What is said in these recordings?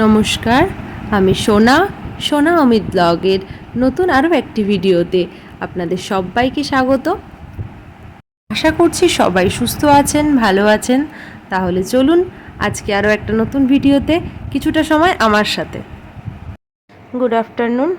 নমস্কার, আমি সোনা সোনা অমিত ব্লগের নতুন আরও একটি ভিডিওতে আপনাদের সবাইকে স্বাগত। আশা করছি সবাই সুস্থ আছেন, ভালো আছেন। তাহলে চলুন আজকে আরও একটা নতুন ভিডিওতে কিছুটা সময় আমার সাথে। গুড আফটারনুন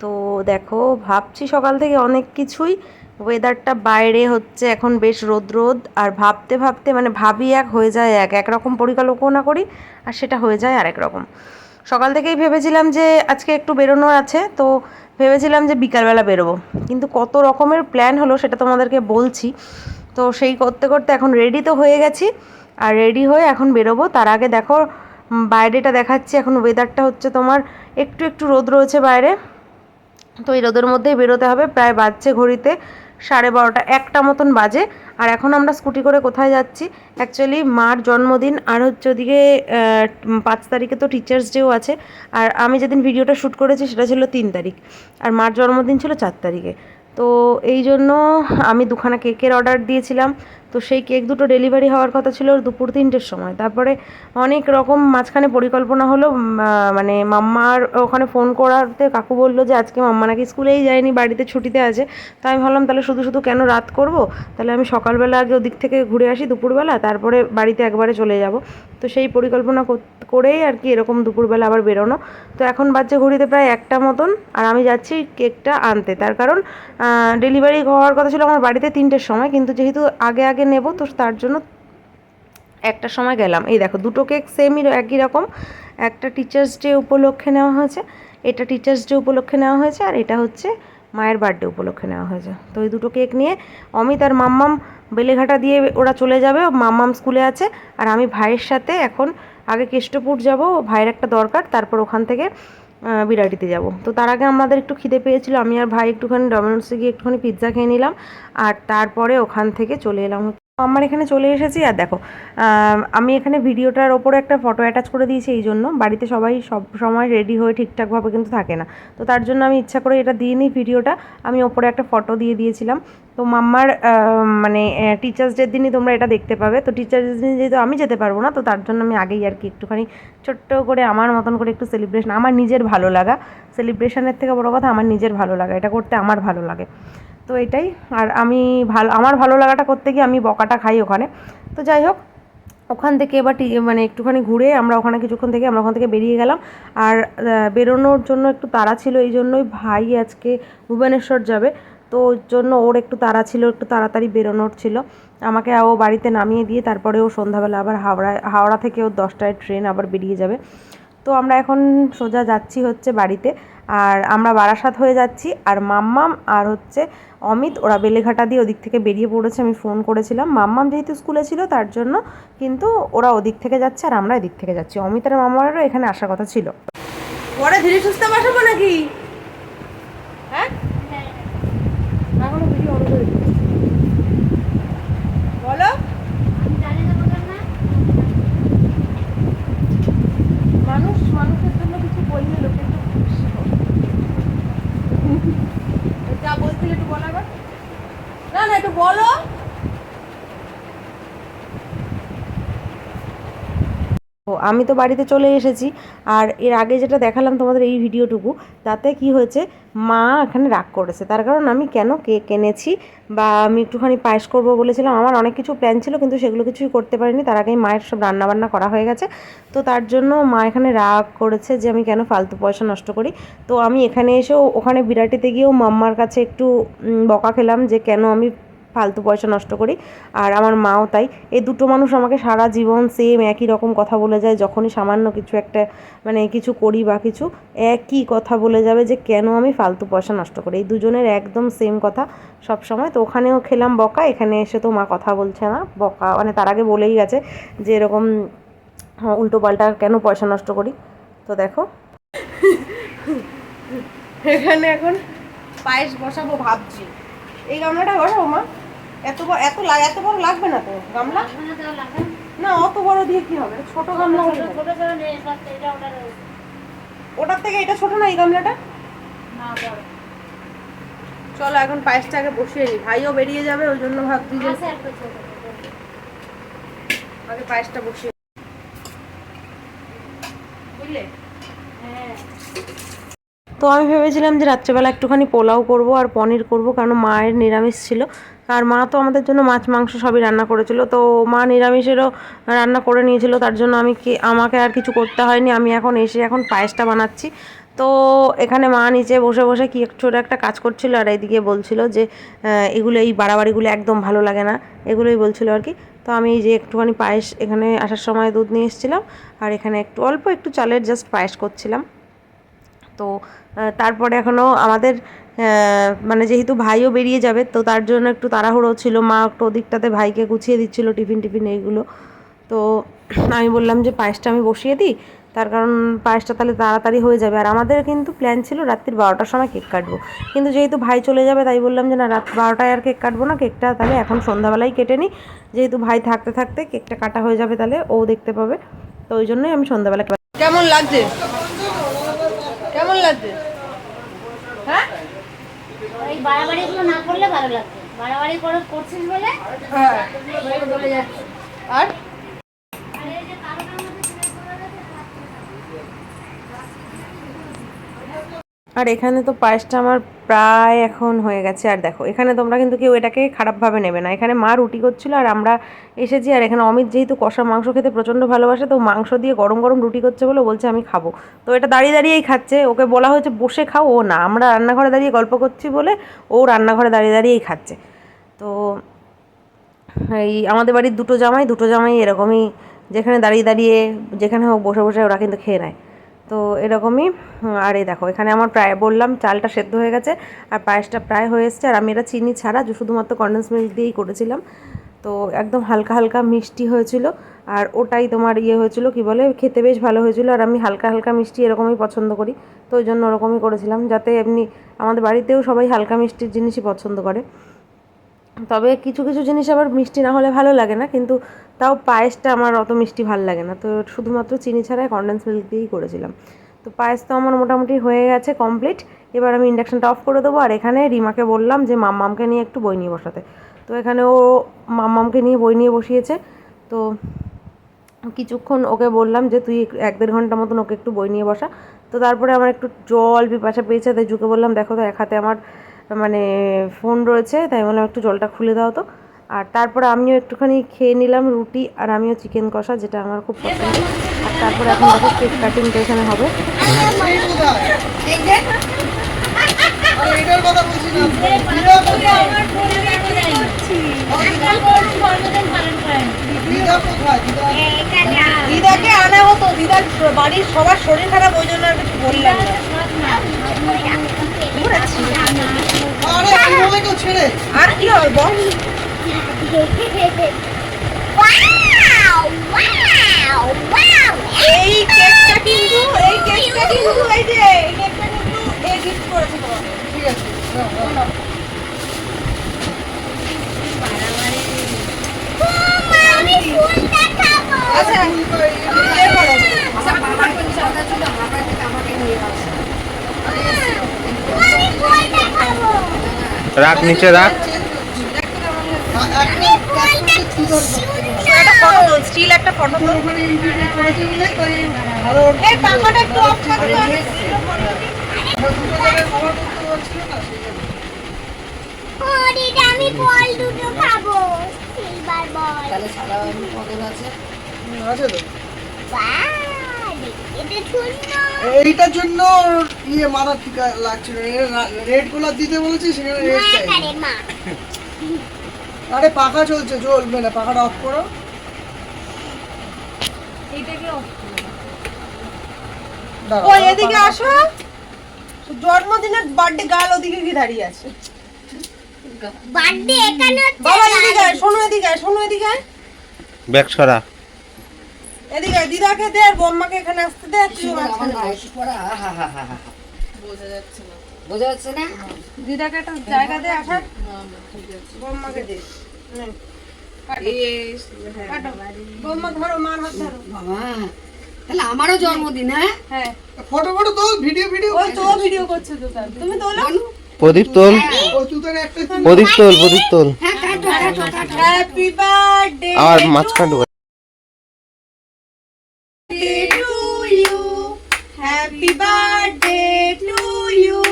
তো দেখো, ভাবছি সকাল থেকে অনেক কিছুই ওয়েদারটা বাইরে হচ্ছে এখন বেশ রোদ রোদ, আর ভাবতে ভাবতে মানে ভাবি এক হয়ে যায় এক একরকম পরিকল্পনা করি, আর সেটা হয়ে যায় আরেক রকম। সকাল থেকেই ভেবেছিলাম যে আজকে একটু বেরোনোর আছে, তো ভেবেছিলাম যে বিকালবেলা বেরোবো। কিন্তু কত রকমের প্ল্যান হলো সেটা তোমাদেরকে বলছি। তো সেই করতে করতে এখন রেডি তো হয়ে গেছি, আর রেডি হয়ে এখন বেরোবো। তার আগে দেখো বাইরেটা দেখাচ্ছি। এখন ওয়েদারটা হচ্ছে তোমার একটু একটু রোদ রয়েছে বাইরে। তো এই রোদের মধ্যেই বেরোতে হবে। প্রায় বাজছে ঘড়িতে। সাড়ে বারোটা, একটা মতন বাজে। আর এখন আমরা স্কুটি করে কোথায় যাচ্ছি? অ্যাকচুয়ালি মার জন্মদিন, আর হচ্ছে ওদিকে পাঁচ তারিখে তো টিচার্স ডেও আছে। আর আমি যেদিন ভিডিওটা শ্যুট করেছি, সেটা ছিল তিন তারিখ। আর মার জন্মদিন ছিল চার তারিখে। তো এই জন্য আমি দুখানা কেকের অর্ডার দিয়েছিলাম। তো সেই কেক দুটো ডেলিভারি হওয়ার কথা ছিল দুপুর তিনটের সময়। তারপরে অনেক রকম মাঝখানে পরিকল্পনা হলো মানে মাম্মার ওখানে ফোন করাতে কাকু বলল যে, আজকে মাম্মা নাকি স্কুলেই যায়নি, বাড়িতে ছুটিতে আছে। তো আমি ভাবলাম, তাহলে শুধু শুধু কেন রাত করব? তাহলে আমি সকালবেলা আগে ওদিক থেকে ঘুরে আসি দুপুরবেলা, তারপরে বাড়িতে একবারে চলে যাব। তো সেই পরিকল্পনা কর- করেই আর কি এরকম দুপুরবেলা আবার বেরোনো। তো এখন বাজছে ঘড়িতে প্রায় একটা মতন, আর আমি যাচ্ছি কেকটা আনতে। তার কারণ ডেলিভারি হওয়ার কথা ছিল আমার বাড়িতে তিনটের সময়, কিন্তু যেহেতু আগে আগে নেব, তো তার জন্য একটা সময় গেলাম। এই দেখো, দুটো কেক সেমই একই রকম। একটা টিচার্স ডে উপলক্ষে নেওয়া হয়েছে, এটা টিচার্স ডে উপলক্ষে নেওয়া হয়েছে, আর এটা হচ্ছে মায়ের বার্থডে উপলক্ষে নেওয়া হয়েছে। তো এই দুটো কেক নিয়ে অমিত আর মাম্মাম বেলেঘাটা দিয়ে ওরা চলে যাবে, মাম্মাম স্কুলে আছে, আর আমি ভাইয়ের সাথে এখন আগে কেষ্টপুর যাব, ভাইয়ের একটা দরকার, তারপর ওখান থেকে বিরাটিতে যাব। তো তার আগে আমাদের একটু খিদে পেয়েছিল, আমি আর ভাই একটুখানি ডমিনোসে গিয়ে একটুখানি পিৎজা খেয়ে নিলাম, আর তারপরে ওখান থেকে চলে এলাম আমার এখানে চলে এসেছি আর দেখো আমি এখানে ভিডিওটার ওপরে একটা ফটো অ্যাটাচ করে দিয়েছি এই জন্য। বাড়িতে সবাই সব সময় রেডি হয়ে ঠিকঠাকভাবে কিন্তু থাকে না। তো তার জন্য আমি ইচ্ছা করে এটা দিয়ে নিই ভিডিওটা। আমি ওপরে একটা ফটো দিয়ে দিয়েছিলাম। তো মাম্মার মানে টিচার্স ডের দিনই তোমরা এটা দেখতে পাবে। তো টিচার্স দিন যেহেতু আমি যেতে পারব না, তো তার জন্য আমি আগেই আর কি একটুখানি ছোট্ট করে আমার মতন করে একটু সেলিব্রেশন আমার নিজের ভালো লাগা। সেলিব্রেশনের থেকে বড় কথা, আমার নিজের ভালো লাগা। এটা করতে আমার ভালো লাগে। তো এটাই। আর আমি ভালো, আমার ভালো লাগাটা করতে গিয়ে আমি বকাটা খাই ওখানে। তো যাই হোক, ওখান থেকে এবার মানে একটুখানি ঘুরে আমরা ওখানে কিছুক্ষণ থেকে, আমরা ওখান থেকে বেরিয়ে গেলাম। আর বেরোনোর জন্য একটু তাড়া ছিল, এই জন্যই ভাই আজকে ভুবনেশ্বর যাবে। তো ওর জন্য ওর একটু তাড়া ছিল, একটু তাড়াতাড়ি বেরোনোর ছিল। আমাকে ও বাড়িতে নামিয়ে দিয়ে তারপরে ও সন্ধ্যাবেলা আবার হাওড়ায় হাওড়া থেকে ওর দশটায় ট্রেন আবার বেরিয়ে যাবে। তো আমরা এখন সোজা যাচ্ছি হচ্ছে বাড়িতে। আর আমরা বারাসাত হয়ে যাচ্ছি। আর মাম্মাম আর হচ্ছে অমিত, ওরা বেলেঘাটা দিয়ে ওদিক থেকে বেরিয়ে পড়েছে, আমি ফোন করেছিলাম। মাম্মাম যেহেতু স্কুলে ছিল, তার জন্য কিন্তু ওরা ওদিক থেকে যাচ্ছে আর আমরা এদিক থেকে যাচ্ছি। অমিত আর মাম্মারও এখানে আসার কথা ছিল। ওরা ধীরে সুস্থ বসাবো নাকি? হ্যাঁ এখনও ভিডিও অন করে দিচ্ছি। বলো মানুষ মানুষের জন্য কিছু বললে লোকে একটু খুশি হয়। যা বলছিলে একটু বলো এবার না না একটু বলো ও আমি তো বাড়িতে চলে এসেছি। আর এর আগে যেটা দেখালাম তোমাদের এই ভিডিওটুকু, তাতে কি হয়েছে, মা এখানে রাগ করেছে। তার কারণ আমি কেন কেক এনেছি বা আমি একটুখানি পায়েস করব বলেছিলাম, আমার অনেক কিছু প্ল্যান ছিল কিন্তু সেগুলো কিছুই করতে পারিনি। তার আগেই মায়ের সব রান্নাবান্না করা হয়ে গেছে। তো তার জন্য মা এখানে রাগ করেছে যে আমি কেন ফালতু পয়সা নষ্ট করি। তো আমি এখানে এসেও ওখানে বিরাটিতে গিয়েও মাম্মার কাছে একটু বকা খেলাম যে কেন আমি ফালতু পয়সা নষ্ট করি। আর আমার মাও তাই। এই দুটো মানুষ আমাকে সারা জীবন সেম একই রকম কথা বলে যায়, যখনই সামান্য কিছু একটা মানে কিছু করি বা কিছু, একই কথা বলে যাবে যে কেন আমি ফালতু পয়সা নষ্ট করি। এই দুজনের একদম সেম কথা সব সময় তো ওখানেও খেলাম বকা, এখানে এসে তো মা কথা বলছে না, বকা মানে তার আগে বলেই গেছে যে এরকম উল্টো পাল্টা কেন পয়সা নষ্ট করি? তো দেখো। এখানে এখন পায়েস বসাবো ভাবছি। এই গামলাটা বসাবো মা? এত বড় এত এত বড় লাগবে না তো গামলা? না অত বড় দিয়ে কি হবে? ছোট গামলা হলে ওটার থেকে এটা ছোট না এই গামলাটা? চলো এখন পায়েসটা আগে বসিয়ে নিই ভাইও বেরিয়ে যাবে ওই জন্য ভাবছি যে আগে পায়েসটা বসিয়ে বুঝলে? তো আমি ভেবেছিলাম যে রাত্রেবেলা একটুখানি পোলাও করব আর পনির করব, কারণ মায়ের নিরামিষ ছিল। আর মা তো আমাদের জন্য মাছ, মাংস সবই রান্না করেছিল। তো মা নিরামিষেরও রান্না করে নিয়েছিল, তার জন্য আমি কি, আমাকে আর কিছু করতে হয়নি। আমি এখন এসে এখন পায়েসটা বানাচ্ছি। তো এখানে মা নিচে বসে বসে কি ছোটো একটা কাজ করছিল আর এইদিকে বলছিল যে এগুলো এই বাড়াবাড়িগুলো একদম ভালো লাগে না। এগুলোই বলছিল আর কি। তো আমি যে একটুখানি পায়েস এখানে আসার সময় দুধ নিয়ে এসেছিলাম। আর এখানে একটু অল্প একটু চালের জাস্ট পায়েস করছিলাম। তো তারপরে এখনও আমাদের মানে যেহেতু ভাইও বেরিয়ে যাবে, তো তার জন্য একটু তাড়াহুড়ো ছিল। মা একটু ওদিকটাতে ভাইকে গুছিয়ে দিচ্ছিল, টিফিন টিফিন এইগুলো। তো আমি বললাম যে পায়েসটা আমি বসিয়ে দিই, তার কারণ পায়েসটা তাহলে তাড়াতাড়ি হয়ে যাবে। আর আমাদের কিন্তু প্ল্যান ছিল রাত্রির বারোটার সময় কেক কাটবো। কিন্তু যেহেতু ভাই চলে যাবে, তাই বললাম যে না, রাত বারোটায় আর কেক কাটবো না, কেকটা তাহলে এখন সন্ধ্যাবেলায় কেটে নিই। যেহেতু ভাই থাকতে থাকতে কেকটা কাটা হয়ে যাবে তাহলে ও দেখতে পাবে। তো ওই জন্যই আমি সন্ধ্যাবেলা কেমন লাগছে? কেমন লাগছে? হ্যাঁ? এই বাড়াবাড়িগুলো না করলে ভালো লাগবে বাড়াবাড়ি করে করছিস বলে? হ্যাঁ। চলে যাচ্ছে। আর? আর এখানে তো পায়েসটা আমার প্রায় এখন হয়ে গেছে। আর দেখো, এখানে তোমরা কিন্তু কেউ এটাকে খারাপভাবে নেবে না। এখানে মা রুটি করছিল আর আমরা এসেছি আর এখানে অমিত যেহেতু কষা মাংস খেতে প্রচণ্ড ভালোবাসে, তো মাংস দিয়ে গরম গরম রুটি করছে বলে বলছে, আমি খাব। তো এটা দাঁড়িয়ে দাঁড়িয়েই খাচ্ছে। ওকে বলা হয়েছে, বসে খাও। ও না, আমরা রান্নাঘরে দাঁড়িয়ে গল্প করছি বলে ও রান্নাঘরে দাঁড়িয়ে দাঁড়িয়েই খাচ্ছে। তো এই আমাদের বাড়ির দুটো জামাই দুটো জামাই এরকমই যেখানে দাঁড়িয়ে দাঁড়িয়ে যেখানে হোক বসে বসে ওরা কিন্তু খেয়ে নেয়। তো এরকমই আর এই দেখো, এখানে আমার প্রায়, বললাম চালটা সেদ্ধ হয়ে গেছে, আর পায়েসটা প্রায় হয়ে এসছে, আর আমি এটা চিনি ছাড়া শুধুমাত্র কন্ডেন্স মিল্ক দিয়েই করেছিলাম। তো একদম হালকা হালকা মিষ্টি হয়েছিল, আর ওটাই তোমার ইয়ে হয়েছিল, কি বলে, খেতে বেশ ভালো হয়েছিল, আর আমি হালকা হালকা মিষ্টি এরকমই পছন্দ করি। তো ওই জন্য ওরকমই করেছিলাম, যাতে এমনি আমাদের বাড়িতেও সবাই হালকা মিষ্টির জিনিসই পছন্দ করে। তবে কিছু কিছু জিনিস আবার মিষ্টি না হলে ভালো লাগে না, কিন্তু তাও পায়েসটা আমার অত মিষ্টি ভালো লাগে না। তো শুধুমাত্র চিনি ছাড়াই কন্ডেন্স মিল্ক দিয়েই করেছিলাম। তো পায়েস তো আমার মোটামুটি হয়ে গেছে কমপ্লিট এবার আমি ইন্ডাকশানটা অফ করে দেবো। আর এখানে রিমাকে বললাম যে মাম্মামকে নিয়ে একটু বই নিয়ে বসাতে। তো এখানে ও মাম্মামকে নিয়ে বই নিয়ে বসিয়েছে। তো কিছুক্ষণ ওকে বললাম যে তুই এক দেড় ঘণ্টা মতন ওকে একটু বই নিয়ে বসা। তো তারপরে আমার একটু জল পিপাসা পেয়েছে, তাই জুকে বললাম, দেখো তো, এক হাতে আমার মানে ফোন রয়েছে তাই বললাম একটু জলটা খুলে দাও তো। আর তারপরে আমিও একটুখানি খেয়ে নিলাম রুটি আর আমিও চিকেন কষা যেটা আমার খুব পছন্দ। আর তারপরে এখন দেখো কেক কাটিংটা এখানে হবে। দিদাকে আনা হতো দিদার বাড়ির সবার শরীর খারাপ ওই জন্য আর কিছু বললাম আরে কি বলে কেউ ছেড়ে। আর কি হবে বল এই কেকটা কিন্তু এই যে এই কেকটা কিন্তু এই গিফট করেছে তোমাকে ঠিক আছে নাও, নাও। আচ্ছা এ করো রাখ নিচে রাখ। স্টিল একটা ফটো বলে দুটো। আমি বল দুটো খাব। সিলভার বল। হুম, আছে তো এটা শূন্য এইটার জন্য ইয়ে মাথা ঠিক লাগছিল রেডগুলো দিতে বলেছি সেখানে রেড চাই আরে পাখা চলছে চলবে না পাখাটা অফ করো। ওই এদিকে আসো। জন্মদিনের বার্থডে গাল ওদিকে কি দাঁড়িয়ে আছে। বার্থডে এখানে বাবা এদিকে শোনো এদিকে আয়, শোনো এদিকে আয়। ব্যাগ সরা। এদিকে দিদাকে দে আর বম্মাকে এখানে আসতে দে বস। বোঝা যাচ্ছে না। দিদাকে একটা জায়গা দে আসার বম্মাকে দে। তাহলে আমারও জন্মদিন হ্যাঁ? হ্যাঁ। ফটো ফটো তোল ভিডিও ভিডিও। তো ভিডিও করছে তো তুমি তোলো। প্রদীপ তোল। একটা প্রদীপ তোল প্রদীপ তোল। হ্যাঁ কাটো কাটো কাটো। হ্যাপি বার্থডে আমার মাঝখান ঢুকে happy birthday to you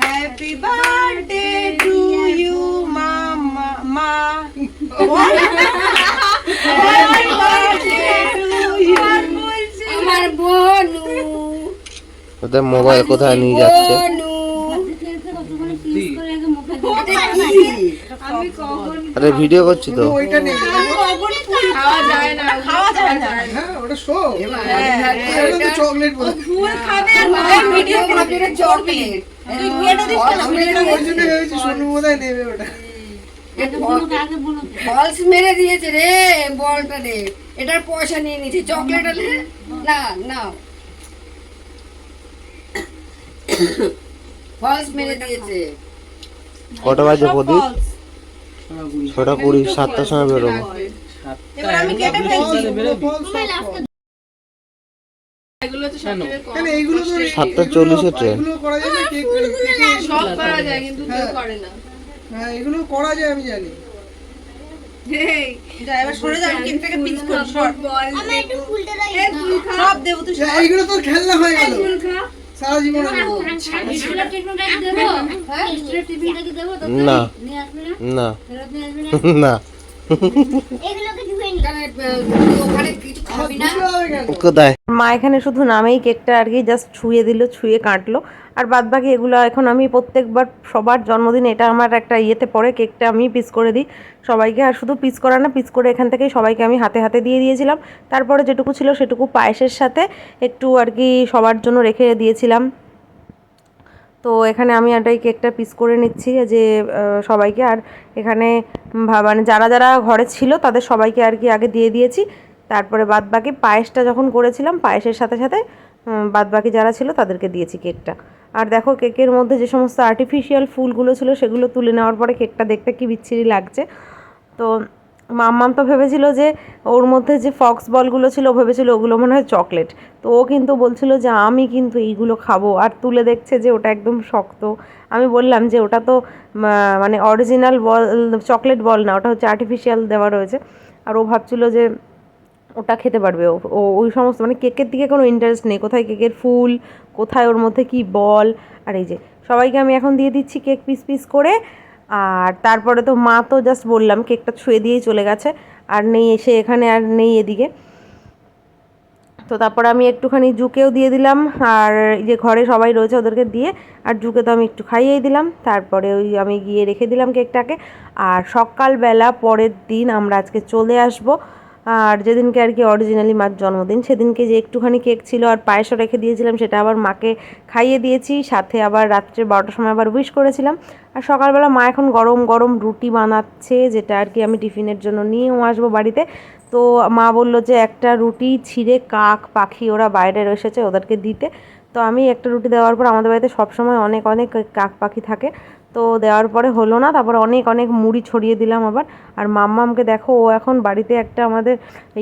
happy birthday to you মামা মা হ্যাপি বার্থডে টু ইউ আমার বনু। ওদের মোবাইল কোথায় নিয়ে যাচ্ছে? আরে ভিডিও করছি তো। ওইটা নেই। খাওয়া যায় না খাওয়া যায় না। ওটা শো ওটা চকলেট বলে ভিডিও কপিটা চকলেট ওই জন্য ভেবেছি সোনু বোধহয় নেবে ওটা। ফলস মেরে দিয়েছে রে বলটা রে এটার পয়সা নিয়ে নিয়েছে চকলেট না না। ফলস মেরে দিয়েছে। কটা বাজে প্রদীপ? ছটা কুড়ি সাতটার সময় বেরোবো। এবার আমি কেটে ফেলছি। কেন? এইগুলো তো সাতটা চল্লিশে ট্রেন এগুলো করা যায় না কেক সব করা যায় কিন্তু কেউ করে না। হ্যাঁ এগুলো করা যায় আমি জানি। এইগুলো তো খেলনা হয়ে গেল। সারা জীবন দেবো? তো না। না? না। মা এখানে শুধু নামেই কেকটা আর কি জাস্ট ছুঁয়ে দিল ছুঁয়ে কাটলো। আর বাদ বাকি এগুলো এখন আমি প্রত্যেকবার সবার জন্মদিন এটা আমার একটা ইয়েতে পড়ে কেকটা আমি পিস করে দিই সবাইকে। আর শুধু পিস করা না পিস করে এখান থেকেই সবাইকে আমি হাতে হাতে দিয়ে দিয়েছিলাম। তারপরে যেটুকু ছিল সেটুকু পায়েসের সাথে একটু আর কি সবার জন্য রেখে দিয়েছিলাম। তো এখানে আমি একটা কেকটা পিস করে নিচ্ছি যে সবাইকে। আর এখানে মানে যারা যারা ঘরে ছিল তাদের সবাইকে আর কি আগে দিয়ে দিয়েছি। তারপরে বাদ বাকি পায়েসটা যখন করেছিলাম, পায়েসের সাথে সাথে বাদ বাকি যারা ছিল তাদেরকে দিয়েছি কেকটা। আর দেখো কেকের মধ্যে যে সমস্ত আর্টিফিশিয়াল ফুলগুলো ছিল সেগুলো তুলে নেওয়ার পরে কেকটা দেখতে কি বিচ্ছিরি লাগছে। তো মাম্মাম তো ভেবেছিল যে ওর মধ্যে যে ফক্স বলগুলো ছিল ভেবেছিল ওগুলো মনে হয় চকলেট তো ও কিন্তু বলছিল যে, আমি কিন্তু এইগুলো খাব। আর তুলে দেখছে যে ওটা একদম শক্ত। আমি বললাম যে, ওটা তো মানে অরিজিনাল বল চকলেট বল না, ওটা হচ্ছে আর্টিফিশিয়াল দেওয়া রয়েছে। আর ও ভাবছিল যে ওটা খেতে পারবে। ও ওই সমস্ত মানে কেকের দিকে কোনো ইন্টারেস্ট নেই। কোথায় কেকের ফুল, কোথায় ওর মধ্যে কি বল আর এই যে, সবাইকে আমি এখন দিয়ে দিচ্ছি কেক পিস পিস করে। আর তারপরে তো মা তো জাস্ট বললাম কেকটা ছুঁয়ে দিয়েই চলে গেছে, আর নেই এসে এখানে আর নেই এদিকে। তো তারপর আমি একটুখানি জুকেও দিয়ে দিলাম, আর যে ঘরে সবাই রয়েছে ওদেরকে দিয়ে, আর জুকে তো আমি একটু খাইয়েই দিলাম। তারপরে ওই আমি গিয়ে রেখে দিলাম কেকটাকে, আর সকালবেলা পরের দিন আমরা আজকে চলে আসব। আর যেদিনকে আর কি অরিজিনালি মার জন্মদিন, সেদিনকে যে একটুখানি কেক ছিল আর পায়েসও রেখে দিয়েছিলাম, সেটা আবার মাকে খাইয়ে দিয়েছি। সাথে আবার রাত্রে বারোটার সময় আবার উইশ করেছিলাম। আর সকালবেলা মা এখন গরম গরম রুটি বানাচ্ছে, যেটা আর কি আমি টিফিনের জন্য নিয়েও আসব বাড়িতে। তো মা বলল যে একটা রুটি ছিঁড়ে কাক পাখি ওরা বাইরে এসেছে ওদেরকে দিতে। তো আমি একটা রুটি দেওয়ার পর আমাদের বাড়িতে সবসময় অনেক অনেক কাক পাখি থাকে। তো দেওয়ার পরে হলো না, তারপর অনেক অনেক মুড়ি ছড়িয়ে দিলাম আবার। আর মাম্মামকে দেখো, ও এখন বাড়িতে একটা আমাদের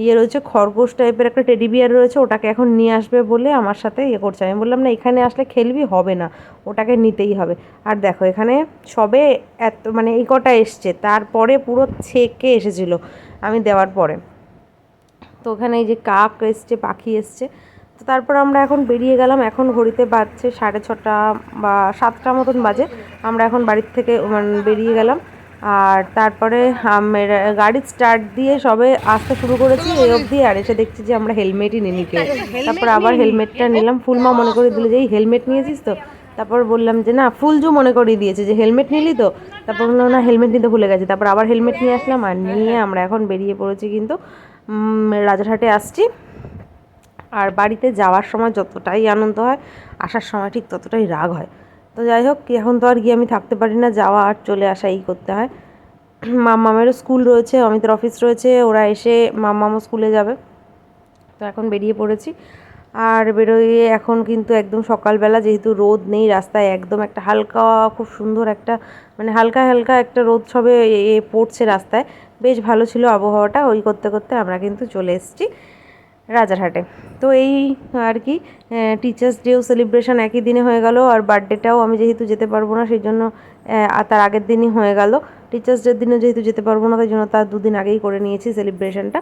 ইয়ে রয়েছে, খরগোশ টাইপের একটা টেডি বিয়ার রয়েছে, ওটাকে এখন নিয়ে আসবে বলে আমার সাথে ইয়ে করছে। আমি বললাম, না, এখানে আসলে খেলবি? হবে না, ওটাকে নিতেই হবে। আর দেখো, এখানে সবে এত মানে এই কটা এসছে, তারপরে পুরো ছেকে এসেছিল, আমি দেওয়ার পরে। তো ওখানে এই যে কাক এসছে, পাখি এসছে তো তারপর আমরা এখন বেরিয়ে গেলাম। এখন ঘড়িতে বাজছে সাড়ে ছটা বা সাতটা মতন বাজে। আমরা এখন বাড়ির থেকে বেরিয়ে গেলাম। আর তারপরে আমের গাড়ি স্টার্ট দিয়ে সবে আসতে শুরু করেছি এই অবধি। আর এসে দেখছি যে আমরা হেলমেটই নিই কেউ তারপর আবার হেলমেটটা নিলাম। ফুলমা মনে করে দিল যে এই হেলমেট নিয়েছিস তো? তারপর বললাম যে না ফুলজু মনে করিয়ে দিয়েছে যে হেলমেট নিলি তো? তারপর বললাম না হেলমেট নিতে ভুলে গেছি। তারপর আবার হেলমেট নিয়ে আসলাম। আর নিয়ে আমরা এখন বেরিয়ে পড়েছি কিন্তু রাজারহাটে আসছি। আর বাড়িতে যাওয়ার সময় যতটাই আনন্দ হয়, আসার সময় ঠিক ততটাই রাগ হয়। তো যাই হোক, এখন তো আর গিয়ে আমি থাকতে পারি না, যাওয়া আর চলে আসা এই করতে হয়। মামামেরও স্কুল রয়েছে, অমিতের অফিস রয়েছে, ওরা এসে মামামও স্কুলে যাবে। তো এখন বেরিয়ে পড়েছি। আর বেরোয়ে এখন কিন্তু একদম সকালবেলা, যেহেতু রোদ নেই, রাস্তায় একদম একটা হালকা, খুব সুন্দর একটা মানে হালকা হালকা একটা রোদ সবে এ- পড়ছে রাস্তায়। বেশ ভালো ছিল আবহাওয়াটা, ওই করতে করতে আমরা কিন্তু চলে এসেছি। রাজারহাটে। তো এই, আর কি টিচার্স ডেও সেলিব্রেশন একই দিনে হয়ে গেল, আর বার্থডেটাও আমি যেহেতু যেতে পারব না সেই জন্য তার আগের দিনই হয়ে গেল। টিচার্স ডের দিনও যেহেতু যেতে পারব না, তাই জন্য তার দুদিন আগেই করে নিয়েছি সেলিব্রেশনটা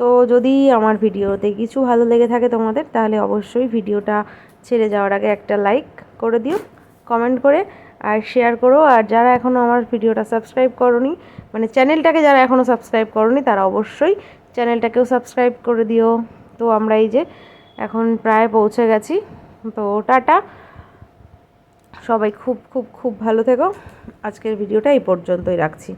তো যদি আমার ভিডিওতে কিছু ভালো লেগে থাকে তোমাদের, তাহলে অবশ্যই ভিডিওটা ছেড়ে যাওয়ার আগে একটা লাইক করে দিও কমেন্ট করে, আর শেয়ার করো। আর যারা এখনও আমার ভিডিওটা সাবস্ক্রাইব করনি মানে চ্যানেলটাকে যারা এখনও সাবস্ক্রাইব করনি, তারা অবশ্যই চ্যানেলটাকেও সাবস্ক্রাইব করে দিও। তো আমরা এই যে এখন প্রায় পৌঁছে গেছি। তো টাটা। সবাই খুব খুব খুব ভালো থেকো। আজকের ভিডিওটা এই পর্যন্তই রাখছি।